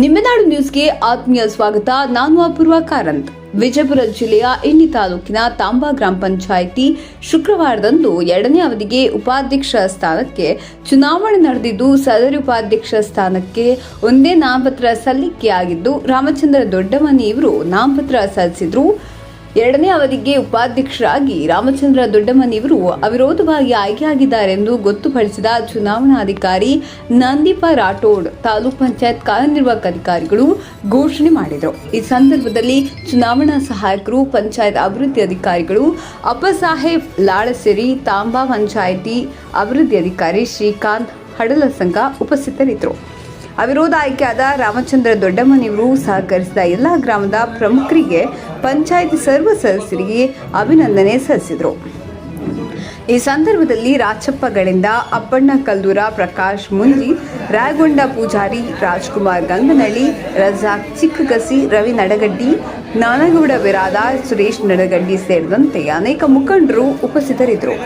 ನಿಮ್ಮೆನಾಡು ನ್ಯೂಸ್ಗೆ ಆತ್ಮೀಯ ಸ್ವಾಗತ. ನಾನು ಅಪೂರ್ವ ಕಾರಂತ್. ವಿಜಯಪುರ ಜಿಲ್ಲೆಯ ಇಂಡಿ ತಾಲೂಕಿನ ತಾಂಬಾ ಗ್ರಾಮ ಪಂಚಾಯಿತಿ ಶುಕ್ರವಾರದಂದು ಎರಡನೇ ಅವಧಿಗೆ ಉಪಾಧ್ಯಕ್ಷ ಸ್ಥಾನಕ್ಕೆ ಚುನಾವಣೆ ನಡೆದಿದ್ದು, ಸದರಿ ಉಪಾಧ್ಯಕ್ಷ ಸ್ಥಾನಕ್ಕೆ ಒಂದೇ ನಾಮಪತ್ರ ಸಲ್ಲಿಕೆಯಾಗಿದ್ದು, ರಾಮಚಂದ್ರ ದೊಡ್ಡಮನಿ ಇವರು ನಾಮಪತ್ರ ಸಲ್ಲಿಸಿದ್ರು. ಎರಡನೇ ಅವಧಿಗೆ ಉಪಾಧ್ಯಕ್ಷರಾಗಿ ರಾಮಚಂದ್ರ ದೊಡ್ಡಮನಿ ಇವರು ಅವಿರೋಧವಾಗಿ ಆಯ್ಕೆಯಾಗಿದ್ದಾರೆಂದು ಗೊತ್ತುಪಡಿಸಿದ ಚುನಾವಣಾಧಿಕಾರಿ ನಂದೀಪ ರಾಠೋಡ್ ತಾಲೂಕ್ ಪಂಚಾಯತ್ ಕಾರ್ಯನಿರ್ವಾಹಕ ಅಧಿಕಾರಿಗಳು ಘೋಷಣೆ ಮಾಡಿದರು. ಈ ಸಂದರ್ಭದಲ್ಲಿ ಚುನಾವಣಾ ಸಹಾಯಕರು, ಪಂಚಾಯತ್ ಅಭಿವೃದ್ಧಿ ಅಧಿಕಾರಿಗಳು ಅಪ್ಪಸಾಹೇಬ್ ಲಾಳಸೆರಿ, ತಾಂಬಾ ಪಂಚಾಯಿತಿ ಅಭಿವೃದ್ಧಿ ಅಧಿಕಾರಿ ಶ್ರೀಕಾಂತ್ ಹಡಲಸಂಗ ಉಪಸ್ಥಿತರಿದ್ದರು. ಅವಿರೋಧ ಆಯ್ಕೆಯಾದ ರಾಮಚಂದ್ರ ದೊಡ್ಡಮ್ಮನಿವರು ಸಹಕರಿಸಿದ ಎಲ್ಲ ಗ್ರಾಮದ ಪ್ರಮುಖರಿಗೆ ಪಂಚಾಯಿತಿ ಸರ್ವ ಸದಸ್ಯರಿಗೆ ಅಭಿನಂದನೆ ಸಲ್ಲಿಸಿದರು. ಈ ಸಂದರ್ಭದಲ್ಲಿ ರಾಚಪ್ಪಗಳಿಂದ ಅಪ್ಪಣ್ಣ ಕಲ್ದೂರ ಪ್ರಕಾಶ್ ಮುಂಜಿ, ರಾಯಗೊಂಡ ಪೂಜಾರಿ ರಾಜ್ಕುಮಾರ್ ಗಂಗನಳ್ಳಿ, ರಜಾಕ್ ಚಿಕ್ಕಗಸಿ, ರವಿ ನಡಗಡ್ಡಿ, ನಾನಗೌಡ ವಿರಾದ, ಸುರೇಶ್ ನಡಗಡ್ಡಿ ಸೇರಿದಂತೆ ಅನೇಕ ಮುಖಂಡರು ಉಪಸ್ಥಿತರಿದ್ದರು.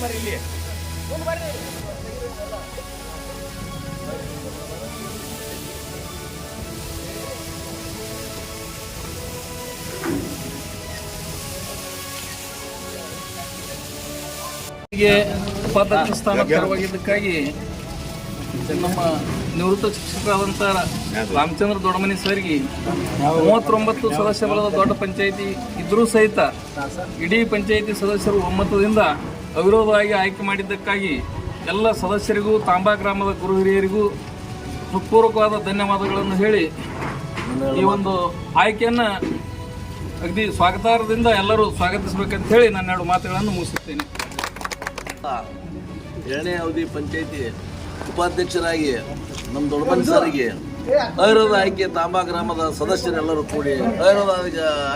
ಬರ್ರಿ ಇಲ್ಲಿ ಒಂದು ಬರ್ರಿ ಉಪಾಧ್ಯಕ್ಷ ಸ್ಥಾನ ತೆರವಾಗಿದ್ದಕ್ಕಾಗಿ ನಮ್ಮ ನಿವೃತ್ತ ಶಿಕ್ಷಕರಾದಂಥ ರಾಮಚಂದ್ರ ದೊಡ್ಡಮನಿ ಸರ್ಗೆ ಮೂವತ್ತೊಂಬತ್ತು ಸದಸ್ಯ ಬಲದ ದೊಡ್ಡ ಪಂಚಾಯಿತಿ ಇದ್ರೂ ಸಹಿತ ಇಡೀ ಪಂಚಾಯಿತಿ ಸದಸ್ಯರು ಒಮ್ಮತದಿಂದ ಅವಿರೋಧವಾಗಿ ಆಯ್ಕೆ ಮಾಡಿದ್ದಕ್ಕಾಗಿ ಎಲ್ಲ ಸದಸ್ಯರಿಗೂ ತಾಂಬಾ ಗ್ರಾಮದ ಗುರು ಹಿರಿಯರಿಗೂ ಹೃತ್ಪೂರ್ವಕವಾದ ಧನ್ಯವಾದಗಳನ್ನು ಹೇಳಿ ಈ ಒಂದು ಆಯ್ಕೆಯನ್ನು ಅಗದಿ ಸ್ವಾಗತಾರ್ಹದಿಂದ ಎಲ್ಲರೂ ಸ್ವಾಗತಿಸಬೇಕಂತ ಹೇಳಿ ನನ್ನೆರಡು ಮಾತುಗಳನ್ನು ಮುಗಿಸುತ್ತೇನೆ. ಎರಡನೇ ಅವಧಿ ಪಂಚಾಯತಿ ಉಪಾಧ್ಯಕ್ಷರಾಗಿ ನಮ್ಮ ದೊಡ್ಡಬನ್ ಸರ್ಗೆ ಅವಿರೋಧ ಆಯ್ಕೆ ತಾಂಬಾ ಗ್ರಾಮದ ಸದಸ್ಯರೆಲ್ಲರೂ ಕೂಡಿ ಅವಿರೋಧ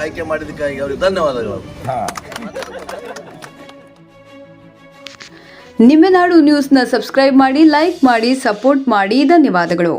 ಆಯ್ಕೆ ಮಾಡಿದ್ದಕ್ಕಾಗಿ ಅವರಿಗೆ ಧನ್ಯವಾದಗಳು. ನಿಮ್ಮೆನಾಡು ನ್ಯೂಸ್ನ ಸಬ್ಸ್ಕ್ರೈಬ್ ಮಾಡಿ ಲೈಕ್ ಮಾಡಿ ಸಪೋರ್ಟ್ ಮಾಡಿ. ಧನ್ಯವಾದಗಳು.